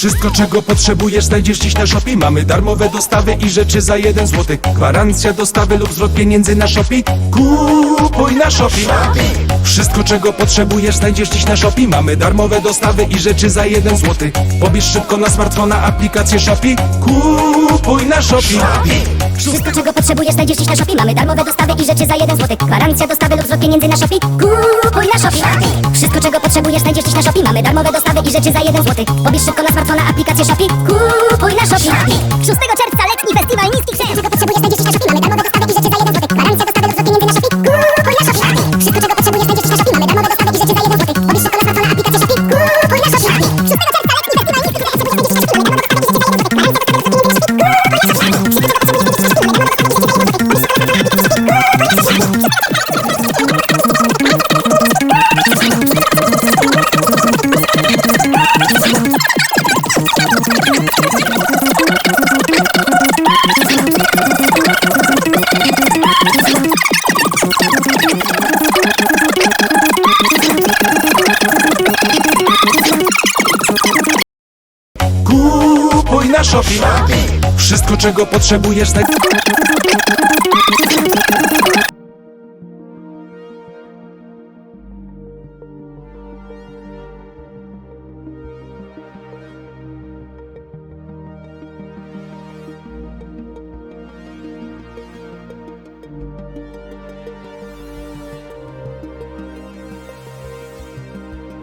Wszystko czego potrzebujesz znajdziesz dziś na Shopee. Mamy darmowe dostawy i rzeczy za jeden złoty. Gwarancja dostawy lub zwrot pieniędzy na Shopee. Kupuj na Shopee. Wszystko czego potrzebujesz znajdziesz dziś na Shopee. Mamy darmowe dostawy i rzeczy za jeden złoty. Pobierz szybko na smartfona aplikację Shopee. Kupuj na Shopee potrzebujesz znajdziesz dziś na Shopee? Mamy darmowe dostawy i rzeczy za jeden złoty. Gwarancja dostawy lub zwrot pieniędzy na Shopee? Kupuj na Shopee Wszystko czego potrzebujesz znajdziesz dziś na Shopee. Mamy darmowe dostawy i rzeczy za jeden złoty. Pobierz szybko na smartfona aplikację Shopee. Kupuj na Shopee 6 czerwca letni Kupuj na Shopee Wszystko czego potrzebujesz znajdziesz